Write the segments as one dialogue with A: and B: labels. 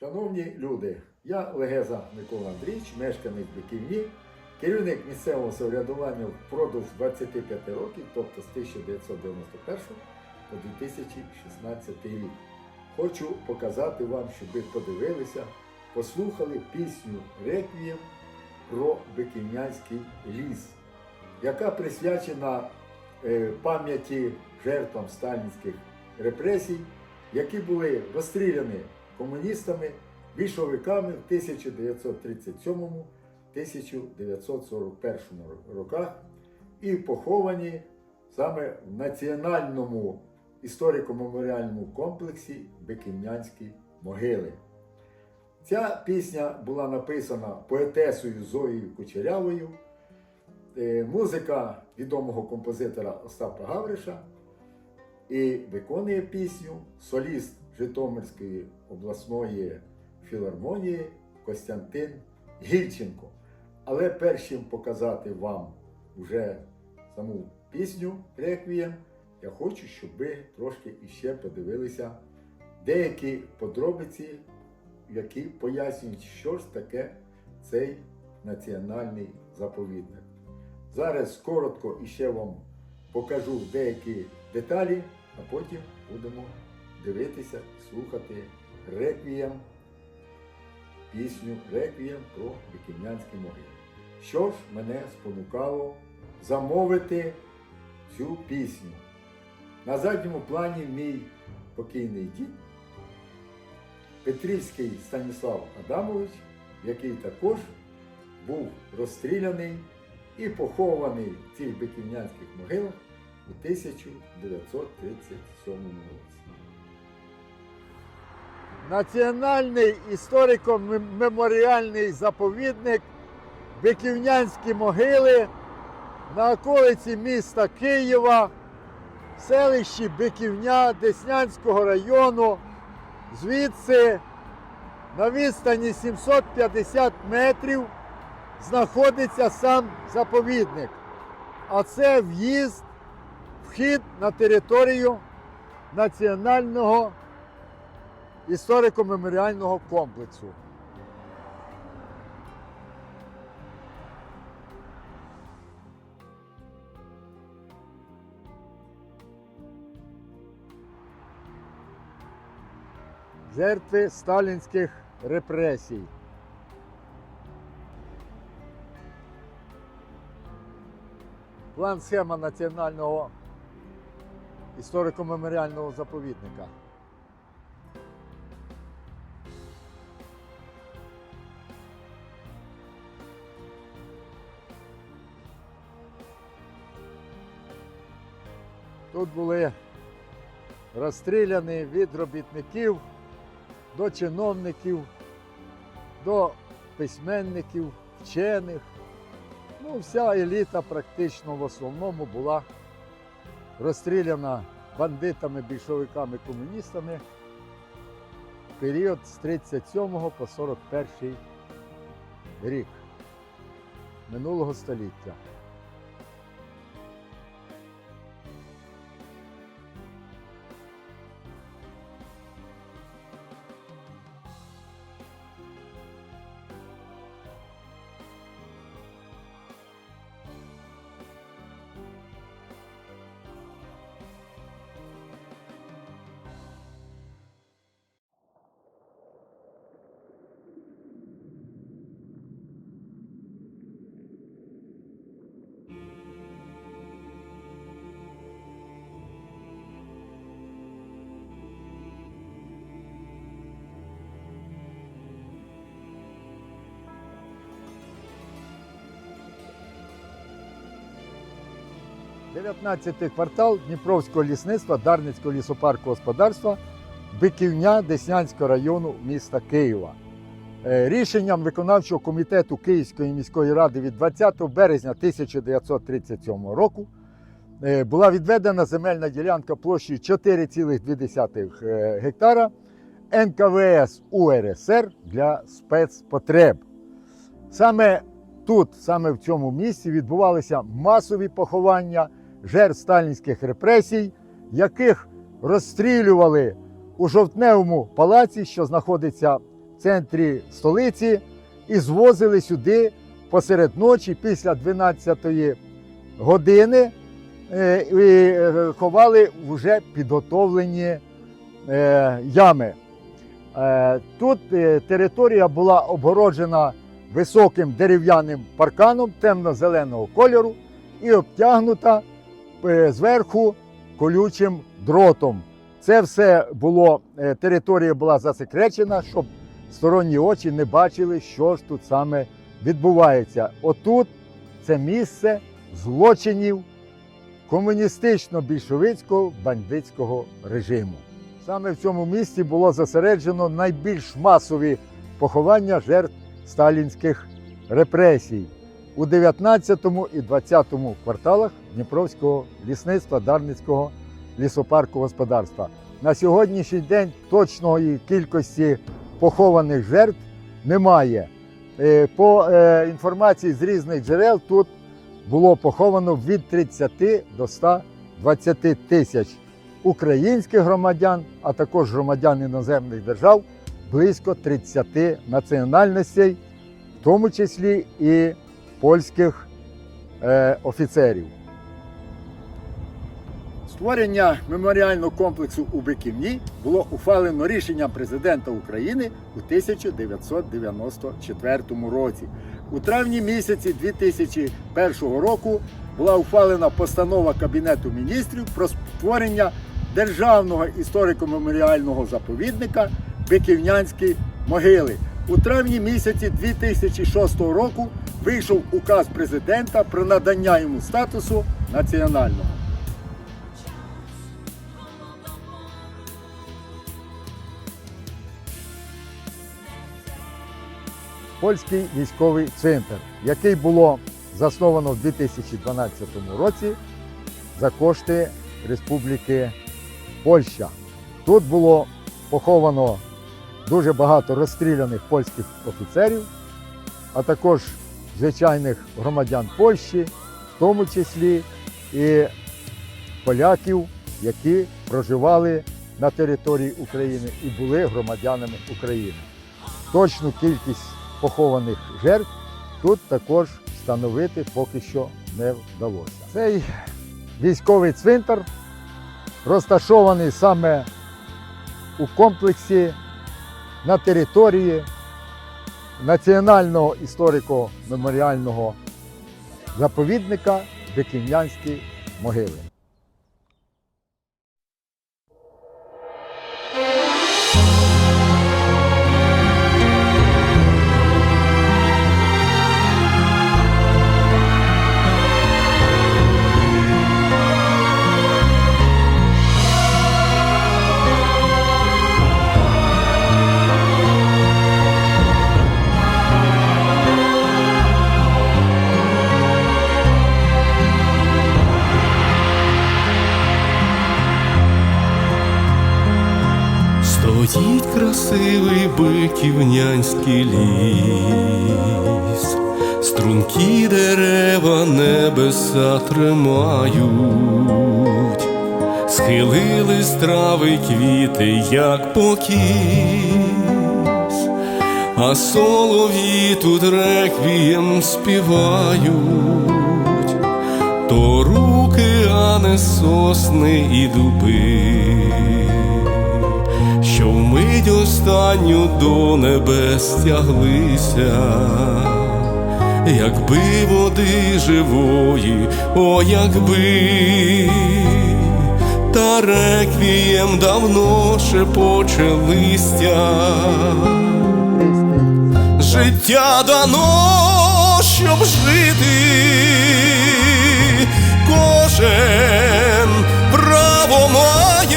A: Шановні люди, я Легеза Микола Андрійович, мешканець Биківні, керівник місцевого самоврядування впродовж 25 років, тобто з 1991 по 2016 рік. Хочу показати вам, щоб ви подивилися, послухали пісню Реквієм про Биківнянський ліс, яка присвячена е, пам'яті жертвам сталінських репресій, які були розстріляні комуністами, більшовиками в 1937-1941 роках і поховані саме в національному історико-меморіальному комплексі Биківнянські могили. Ця пісня була написана поетесою Зоєю Кучерявою, е, музика відомого композитора Остапа Гавриша і виконує пісню соліст Житомирської обласної філармонії Костянтин Гільченко. Але перш чим показати вам вже саму пісню Реквієм, я хочу, щоб ви трошки іще подивилися деякі подробиці, які пояснюють, що ж таке цей національний заповідник. Зараз коротко іще вам покажу деякі деталі, а потім будемо дивитися слухати реквієм, пісню Реквієм про Биківнянські могили. Що ж мене спонукало замовити цю пісню? На задньому плані мій покійний дід Петрівський Станіслав Адамович, який також був розстріляний і похований в цих биківнянських могилах у 1937 році. Національний історико-меморіальний заповідник Биківнянські могили на околиці міста Києва, в селищі Биківня Деснянського району. Звідси на відстані 750 метрів знаходиться сам заповідник. А це в'їзд, вхід на територію національного історико-меморіального комплексу. Жертви сталінських репресій. План схема національного історико-меморіального заповідника. Тут були розстріляні від робітників до чиновників, до письменників, вчених. Ну, вся еліта практично в основному була розстріляна бандитами, більшовиками, комуністами в період з 37 по 41 рік минулого століття. – 19 квартал Дніпровського лісництва Дарницького лісопарку господарства Биківня Деснянського району міста Києва. Е, Рішенням виконавчого комітету Київської міської ради від 20 березня 1937 року е, була відведена земельна ділянка площею 4,2 е, гектара НКВС УРСР для спецпотреб. Саме тут, саме в цьому місці, відбувалися масові поховання жертв сталінських репресій, яких розстрілювали у жовтневому палаці, що знаходиться в центрі столиці і звозили сюди посеред ночі після 12-ї години е, і е, ховали в вже підготовлені е, ями. Тут територія була обгороджена високим дерев'яним парканом темно-зеленого кольору і обтягнута зверху колючим дротом. Це все було, е, територія була засекречена, щоб сторонні очі не бачили, що ж тут саме відбувається. Отут це місце злочинів комуністично-більшовицького бандитського режиму. Саме в цьому місці було зосереджено найбільш масові поховання жертв сталінських репресій у 19 і 20 кварталах Дніпровського лісництва Дарницького лісопарку господарства. На сьогоднішній день точної кількості похованих жертв немає. Е, По е, інформації з різних джерел тут було поховано від 30 до 120 тисяч українських громадян, а також громадян іноземних держав, близько 30 національностей, в тому числі і польських е, офіцерів. Створення меморіального комплексу у Биківні було ухвалено рішенням президента України у 1994 році. У травні місяці 2001 року була ухвалена постанова Кабінету міністрів про створення державного історико-меморіального заповідника Биківнянські могили. У травні місяці 2006 року вийшов указ президента про надання йому статусу національного. Польський військовий центр, який було засновано в 2012 році за кошти Республіки Польща. Тут було поховано дуже багато розстріляних польських офіцерів, а також звичайних громадян Польщі, в тому числі і поляків, які проживали на території України і були громадянами України. Точну кількість похованих жертв тут також встановити поки що не вдалося. Цей військовий цвинтар розташований саме у комплексі на території Національного історико-меморіального заповідника Биківнянські могили.
B: Красивий биківнянський ліс, стрункі дерева небеса тримають, схилились трави квіти, як покіс, а солов'ї тут реквієм співають, то руки, а не сосни і дуби останню до небес тяглися, якби води живої, о, якби, та реквієм давно шепоче листя, життя дано, щоб жити, кожен право має,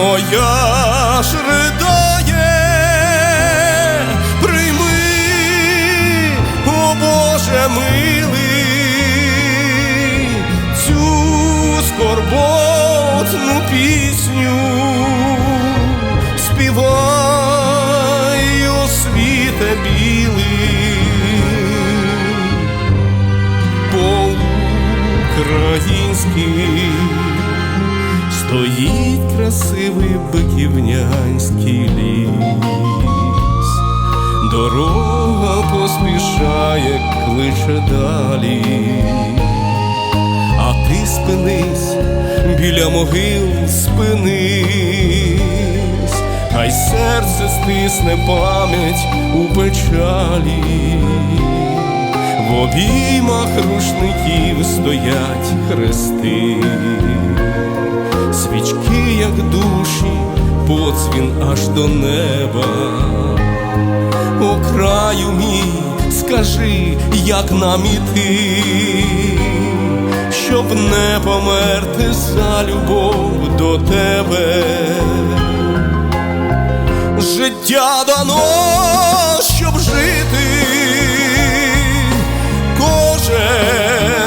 B: моя ж ридає, прийми, о Боже милий, цю скорботну пісню співай у світе білий, бо український, стоїть красивий биківнянський ліс, дорога поспішає, кличе далі, а ти спинись біля могил, спинись, хай серце стисне пам'ять у печалі. В обіймах рушників стоять хрести, свічки, як душі, поцвін аж до неба. О краю мій, скажи, як нам іти, щоб не померти за любов до тебе. Життя дано, щоб жити, кожен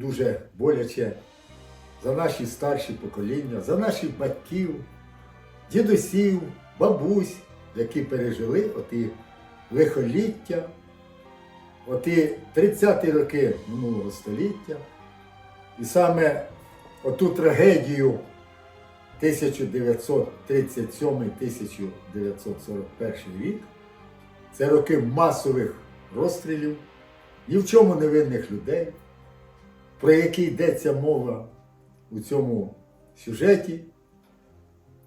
A: дуже боляче за наші старші покоління, за наших батьків, дідусів, бабусь, які пережили оті лихоліття, оті 30-ті роки минулого століття. І саме оту трагедію 1937-1941 рік це роки масових розстрілів, ні в чому невинних людей, про які йдеться мова у цьому сюжеті.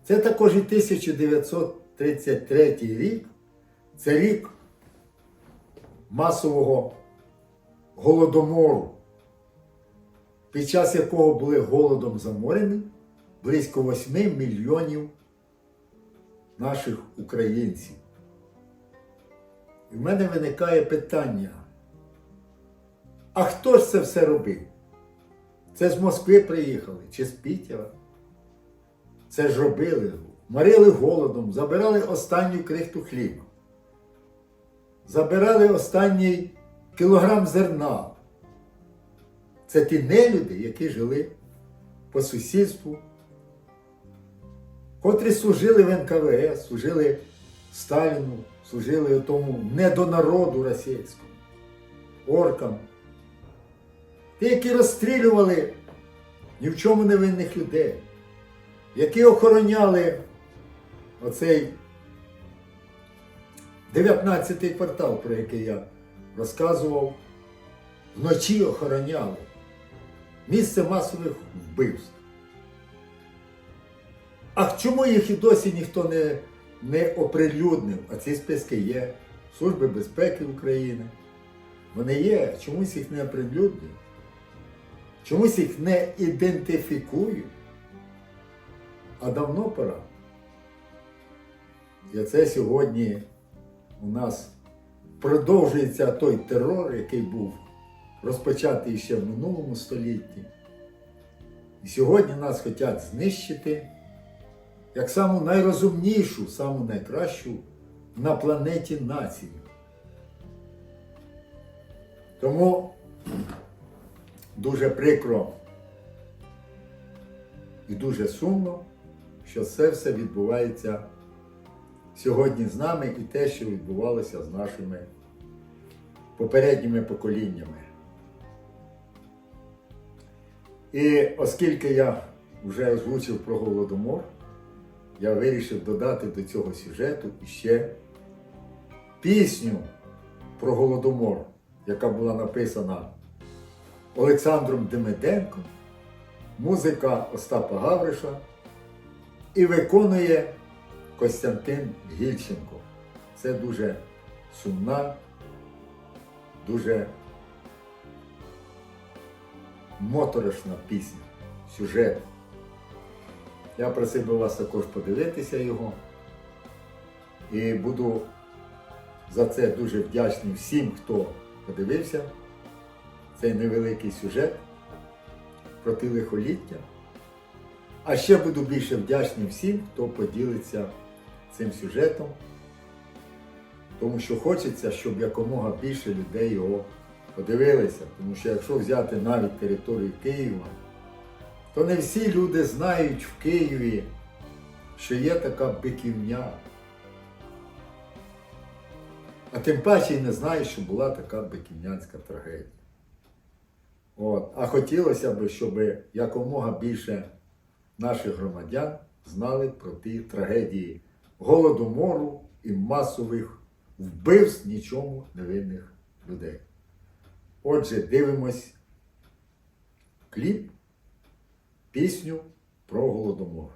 A: Це також і 1933 рік, це рік масового голодомору, під час якого були голодом заморені близько 8 мільйонів наших українців. І в мене виникає питання. А хто ж це все робив? Це з Москви приїхали чи з Пітера? Це ж робили, морили голодом, забирали останню крихту хліба, забирали останній кілограм зерна. Це ті нелюди, які жили по сусідству, котрі служили в НКВС, служили Сталіну, служили тому недонароду російському, оркам. Які розстрілювали ні в чому невинних людей, які охороняли оцей 19-й квартал, про який я розказував, вночі охороняли місце масових вбивств. А чому їх і досі ніхто не, не оприлюднив? А ці списки є Служби безпеки України. Вони є, чомусь їх не оприлюднюють, чомусь їх не ідентифікують. А давно пора. І це сьогодні у нас продовжується той терор, який був розпочатий ще в минулому столітті. І сьогодні нас хочуть знищити як саму найрозумнішу, саму найкращу на планеті націю. Тому дуже прикро і дуже сумно, що це все відбувається сьогодні з нами і те, що відбувалося з нашими попередніми поколіннями. І оскільки я вже озвучив про Голодомор, я вирішив додати до цього сюжету іще пісню про Голодомор, яка була написана Олександром Демиденком музика Остапа Гавриша і виконує Костянтин Гільченко. Це дуже сумна, дуже моторошна пісня, сюжет. Я просив би вас також подивитися його. І буду за це дуже вдячний всім, хто подивився цей невеликий сюжет про ті лихоліття. А ще буду більше вдячний всім, хто поділиться цим сюжетом, тому що хочеться, щоб якомога більше людей його подивилися. Тому що якщо взяти навіть територію Києва, то не всі люди знають в Києві, що є така биківня. А тим паче й не знають, що була така биківнянська трагедія. От. А хотілося б, щоб якомога більше наших громадян знали про ті трагедії голодомору і масових вбивств нічому невинних людей. Отже, дивимось кліп, пісню про голодомор.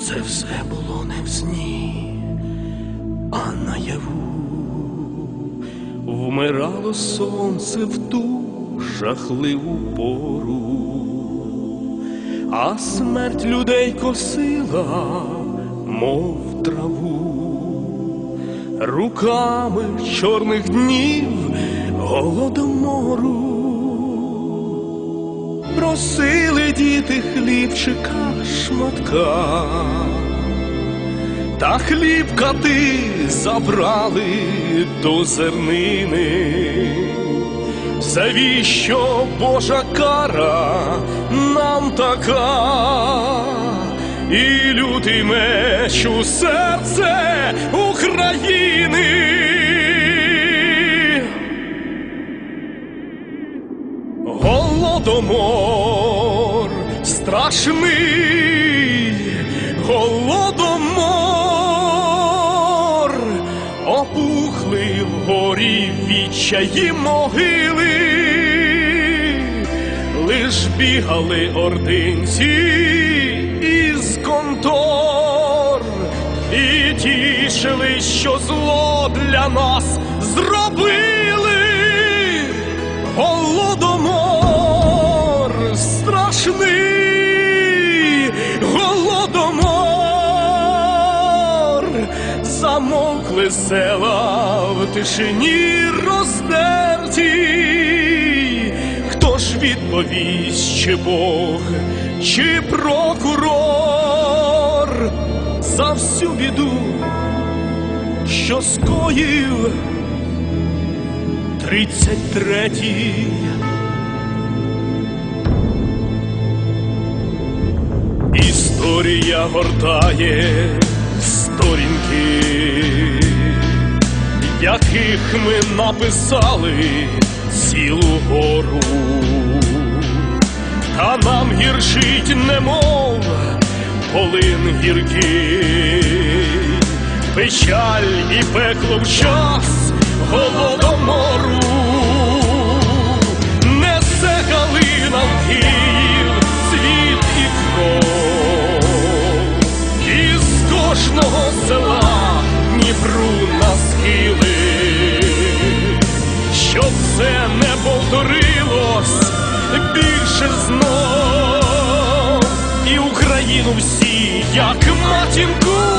B: Це все було не в сні, а наяву. Вмирало сонце в ту жахливу пору, а смерть людей косила, мов траву, руками чорних днів голодомору. Просили діти хлібчика шматка, та хліб кати забрали до зернини. Завіщо Божа кара нам така, і лютий меч у серце України. Голодомор страшний, голодомор, опухли вгорі відчаї могили, лиш бігали ординці із контор і тішили, що зло для нас замовкли села в тишині роздерті. Хто ж відповість, чи Бог, чи прокурор за всю біду, що скоїв тридцять третій. Історія гортає сторінки, яких ми написали цілу гору, та нам гіршить, немов полин гіркий, печаль і пекло в час голодомору, несе калина в Київ, світ і кров, із кожного села Дніпру на схили, це не повторилось більше знов, і Україну всі, як матінку,